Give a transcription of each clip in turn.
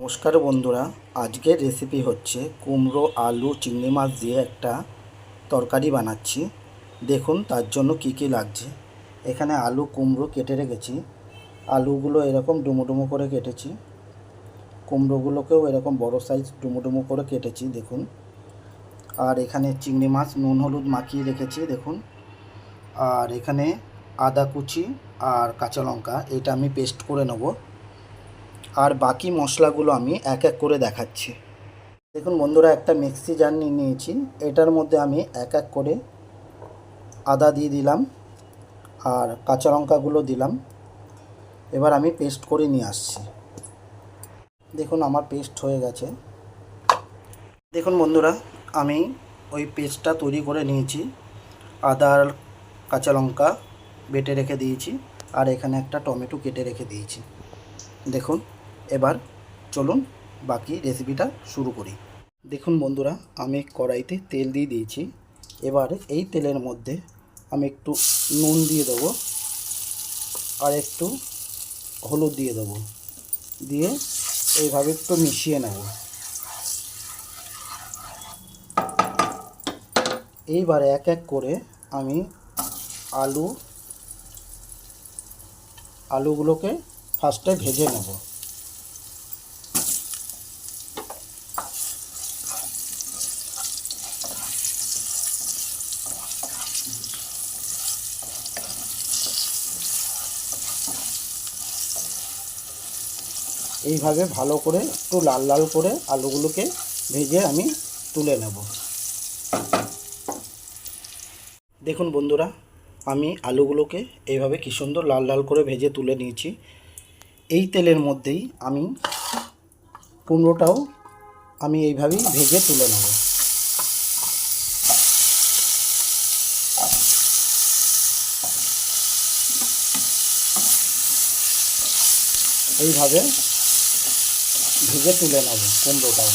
নমস্কার বন্ধুরা, আজকের রেসিপি হচ্ছে কুমড়ো, আলু, চিংড়ি মাছ দিয়ে একটা তরকারি বানাচ্ছি। দেখুন তার জন্য কি কি লাগছে। এখানে আলু, কুমড়ো কেটে রেখেছি। আলুগুলো এরকম ডুমো ডুমো করে কেটেছি। কুমড়োগুলোকেও এরকম বড় সাইজ ডুমো ডুমো করে কেটেছি, দেখুন। আর এখানে চিংড়ি মাছ নুন, হলুদ মাখিয়ে রেখেছি, দেখুন। আর এখানে আদা কুচি আর কাঁচা লঙ্কা, এটা আমি পেস্ট করে নেব। আর বাকি মশলাগুলো আমি এক এক করে দেখাচ্ছি। দেখুন বন্ধুরা, একটা মিক্সি জার নিয়ে নিয়েছি। এটার মধ্যে আমি এক এক করে আদা দিয়ে দিলাম আর কাঁচা লঙ্কাগুলো দিলাম। এবার আমি পেস্ট করে নিয়ে আসছি। দেখুন, আমার পেস্ট হয়ে গেছে। দেখুন বন্ধুরা, আমি ওই পেস্টটা তৈরি করে নিয়েছি। আদা আর কাঁচা লঙ্কা বেটে রেখে দিয়েছি। আর এখানে একটা টমেটো কেটে রেখে দিয়েছি। দেখুন। এবার চলুন বাকি রেসিপিটা শুরু করি। দেখুন বন্ধুরা, আমি কড়াইতে তেল দিয়ে দিয়েছি। এবার এই তেলের মধ্যে আমি একটু নুন দিয়ে দেবো আর একটু হলুদ দিয়ে দেবো। দিয়ে এইভাবে একটু মিশিয়ে নেব। এইবার এক এক করে আমি আলু, আলুগুলোকে ফার্স্টে ভেজে নেব। এইভাবে ভালো করে একটু লাল লাল করে আলুগুলোকে ভেজে আমি তুলে নেব। দেখুন বন্ধুরা, আমি আলুগুলোকে এইভাবে কী সুন্দর লাল লাল করে ভেজে তুলে নিয়েছি। এই তেলের মধ্যেই আমি কুমড়োটাও আমি এইভাবেই ভেজে তুলে নেব। এইভাবে ভেজে তুলে নেব কুমড়োটাও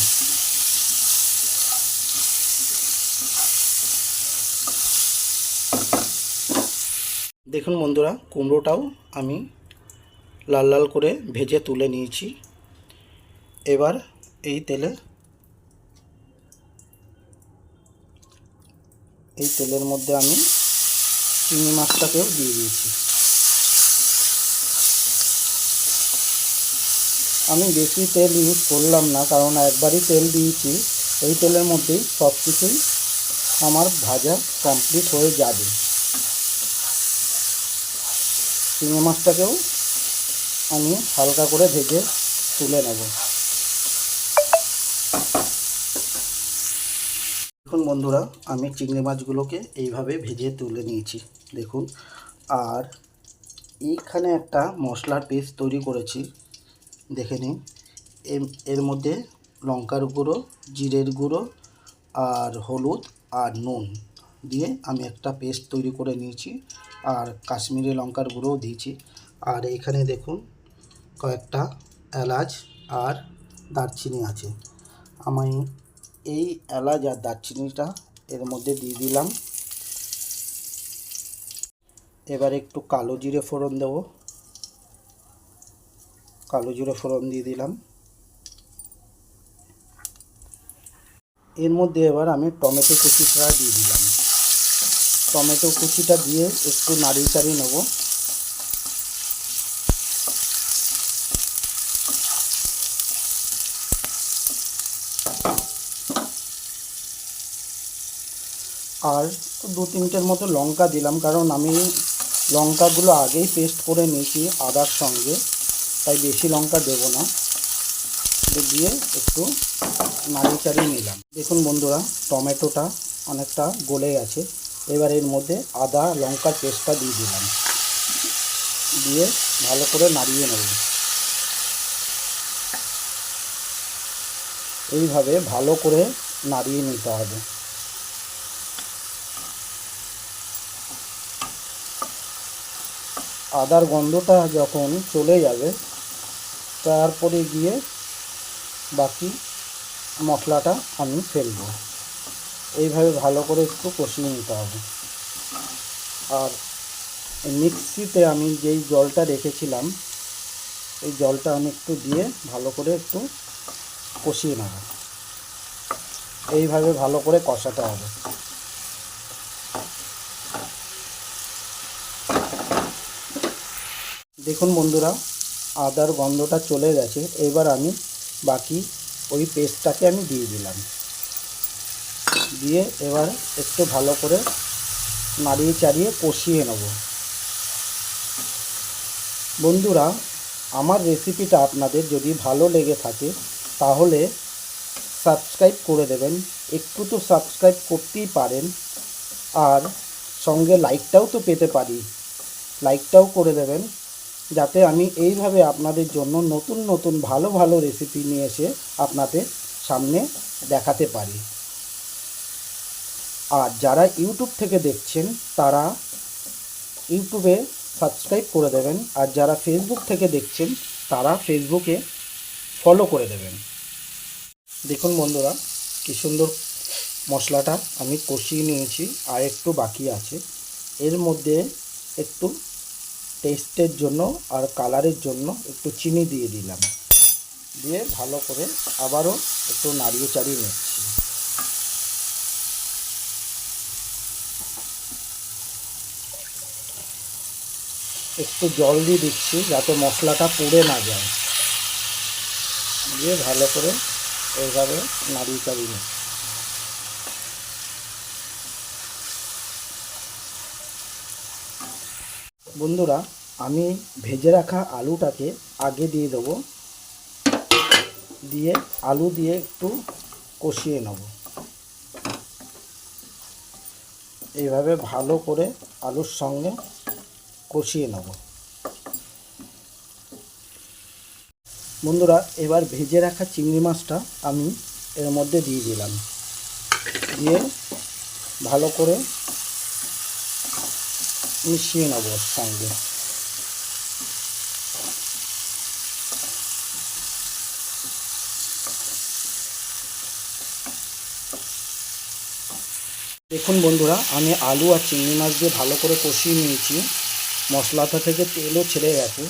দেখুন বন্ধুরা, কুমড়োটাও আমি লাল লাল করে ভেজে তুলে নিয়েছি। এবার এই তেলে, এই তেলের মধ্যে আমি চিংড়ি মাছটাকেও দিয়ে দিয়েছি। আমি বেশি তেল ইউজ করলাম না, কারণ একবারই তেল দিয়েছি। এই তেলের মধ্যেই সব কিছুই আমার ভাজা কমপ্লিট হয়ে যাবে। চিংড়ি মাছটাকেও আমি হালকা করে ভেজে তুলে নেব। দেখুন বন্ধুরা, আমি চিংড়ি মাছগুলোকে এইভাবে ভেজে তুলে নিয়েছি। দেখুন, আর এইখানে একটা মশলার পেস্ট তৈরি করেছি। দেখে নিন এর- মধ্যে লঙ্কার গুঁড়ো, জিরের গুঁড়ো আর হলুদ আর নুন দিয়ে আমি একটা পেস্ট তৈরি করে নিয়েছি আর কাশ্মীরি লঙ্কার গুঁড়োও দিয়েছি। আর এইখানে দেখুন কয়েকটা এলাচ আর দারচিনি আছে। আমি এই এলাচ আর দারচিনিটা এর মধ্যে দিয়ে দিলাম। এবার একটু কালো জিরে ফোড়ন দেব। কালো জিরে ফোড়ন দিয়ে দিলাম। এর মধ্যে এবার আমি টমেটো কুচিটা দিয়ে দিলাম। টমেটো কুচিটা দিয়ে একটু নাড়িয়ে চাড়িয়ে নেব। আর দু তিনটের মতো লঙ্কা দিলাম, কারণ আমি লঙ্কাগুলো আগেই পেস্ট করে নিয়েছি আদার সঙ্গে। তাই বেশি লঙ্কা দেবো না। দিয়ে একটু নাড়িয়ে চাড়িয়ে নিলাম। দেখুন বন্ধুরা, টমেটোটা অনেকটা গলে গেছে। এবার এর মধ্যে আদা লঙ্কার পেস্টটা দিয়ে দিলাম। দিয়ে ভালো করে নাড়িয়ে নেব। এইভাবে ভালো করে নাড়িয়ে নিতে হবে। আদার গন্ধটা যখন চলে যাবে তারপরে গিয়ে বাকি মশলাটা আমি ফেলব। এইভাবে ভালো করে একটু কষিয়ে নিতে হবে। আর মিক্সিতে আমি যেই জলটা রেখেছিলাম, এই জলটা আমি একটু দিয়ে ভালো করে একটু কষিয়ে নেব। এইভাবে ভালো করে কষাতে হবে। দেখুন বন্ধুরা আদার গন্ধটা চলে গেছে, এবার আমি বাকি ওই পেস্টটাকে আমি দিয়ে দিলাম। দিয়ে এবার একটু ভালো করে নাড়িয়ে চাড়িয়ে কষিয়ে নেব। বন্ধুরা, আমার রেসিপিটা আপনাদের যদি ভালো লেগে থাকে, তাহলে সাবস্ক্রাইব করে দেবেন, একটু তো সাবস্ক্রাইব করতেই পারেন, আর সঙ্গে লাইকটাও তো পেতে পারি। লাইকটাও করে দেবেন যাতে আমি এইভাবে আপনাদের জন্য নতুন নতুন, ভালো ভালো রেসিপি নিয়ে এসে আপনাদের সামনে দেখাতে পারি। আর যারা ইউটিউব থেকে দেখছেন, তারা ইউটিউবে সাবস্ক্রাইব করে দেবেন। আর যারা ফেসবুক থেকে দেখছেন, তারা ফেসবুকে ফলো করে দেবেন। দেখুন বন্ধুরা, কী সুন্দর মশলাটা আমি কষিয়ে নিয়েছি। আর একটু বাকি আছে। এর মধ্যে একটু টেস্টের জন্য আর কালারের জন্য একটু চিনি দিয়ে দিলাম। দিয়ে ভালো করে আবারও একটু নাড়িয়ে চাড়িয়ে নিচ্ছি। একটু জল দিয়ে দিচ্ছি যাতে মশলাটা পুড়ে না যায়। দিয়ে ভালো করে এইভাবে নাড়িয়ে চাড়িয়ে নিচ্ছি। বন্ধুরা, আমি ভেজে রাখা আলুটাকে আগে দিয়ে দেবো। দিয়ে আলু দিয়ে একটু কষিয়ে নেব। এইভাবে ভালো করে আলুর সঙ্গে কষিয়ে নেব। বন্ধুরা, এবার ভেজে রাখা চিংড়ি মাছটা আমি এর মধ্যে দিয়ে দিলাম। দিয়ে ভালো করে মিশিয়ে নেব ওর সঙ্গে দেখুন বন্ধুরা, আমি আলু আর চিংড়ি মাছ দিয়ে ভালো করে কষিয়ে নিয়েছি। মশলাটা থেকে তেলও ছেড়ে গেছে।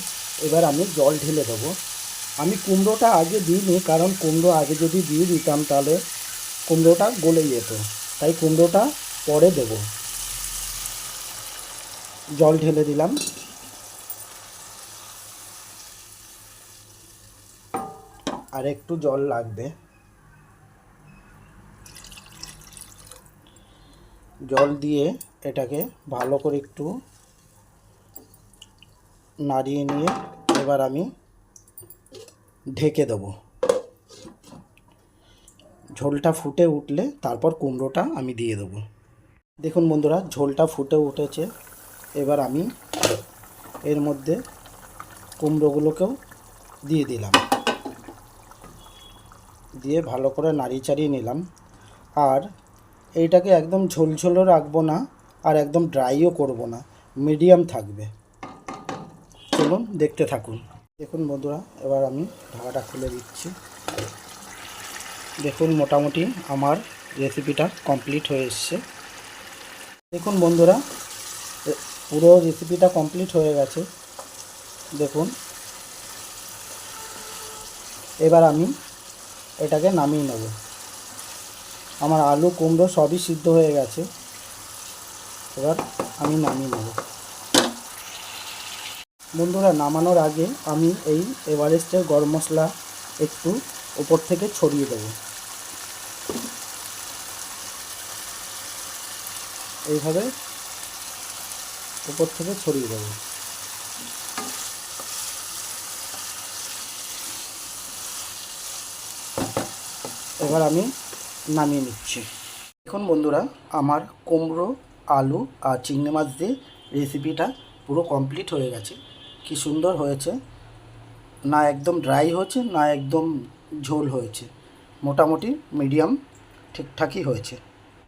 এবার আমি জল ঢেলে দেবো। আমি কুমড়োটা আগে দিইনি, কারণ কুমড়ো আগে যদি দিয়ে দিতাম তাহলে কুমড়োটা গলে যেত। তাই কুমড়োটা পরে দেবো। জল ঢেলে দিলাম। আর একটু জল লাগবে। জল দিয়ে এটাকে ভালো করে একটু নাড়িয়ে নিয়ে এবার আমি ঢেকে দেবো। ঝোলটা ফুটে উঠলে তারপর কুমড়োটা আমি দিয়ে দেবো। দেখুন বন্ধুরা, ঝোলটা ফুটে উঠেছে। এবার আমি এর মধ্যে কুমড়োগুলোকেও দিয়ে দিলাম। দিয়ে ভালো করে নাড়িয়ে চাড়িয়ে নিলাম। আর এইটাকে একদম ঝোলঝোলও রাখব না আর একদম ড্রাইও করব না মিডিয়াম থাকবে। চলুন দেখতে থাকুন। দেখুন বন্ধুরা, এবার আমি ঢাকাটা খুলে দিচ্ছি। দেখুন মোটামুটি আমার রেসিপিটা কমপ্লিট হয়ে এসছে। দেখুন বন্ধুরা পুরো রেসিপিটা কমপ্লিট হয়ে গেছে। দেখুন। এবার আমি এটাকে নামিয়ে নেব। আমার আলু, কুমড়ো সবই সিদ্ধ হয়ে গেছে। এবার আমি নামিয়ে নেব। বন্ধুরা, নামানোর আগে আমি এই এভারেস্টের গরম মশলা একটু উপর থেকে ছড়িয়ে দেবো। এইভাবে উপর থেকে ছড়িয়ে দেবো। এবার আমি নামিয়ে নিচ্ছি। এখন বন্ধুরা, আমার কুমড়ো, আলু আর চিংড়ি মাছ দিয়ে রেসিপিটা পুরো কমপ্লিট হয়ে গেছে। কি সুন্দর হয়েছে। না একদম ড্রাই হয়েছে, না একদম ঝোল হয়েছে। মোটামুটি মিডিয়াম ঠিকঠাকই হয়েছে।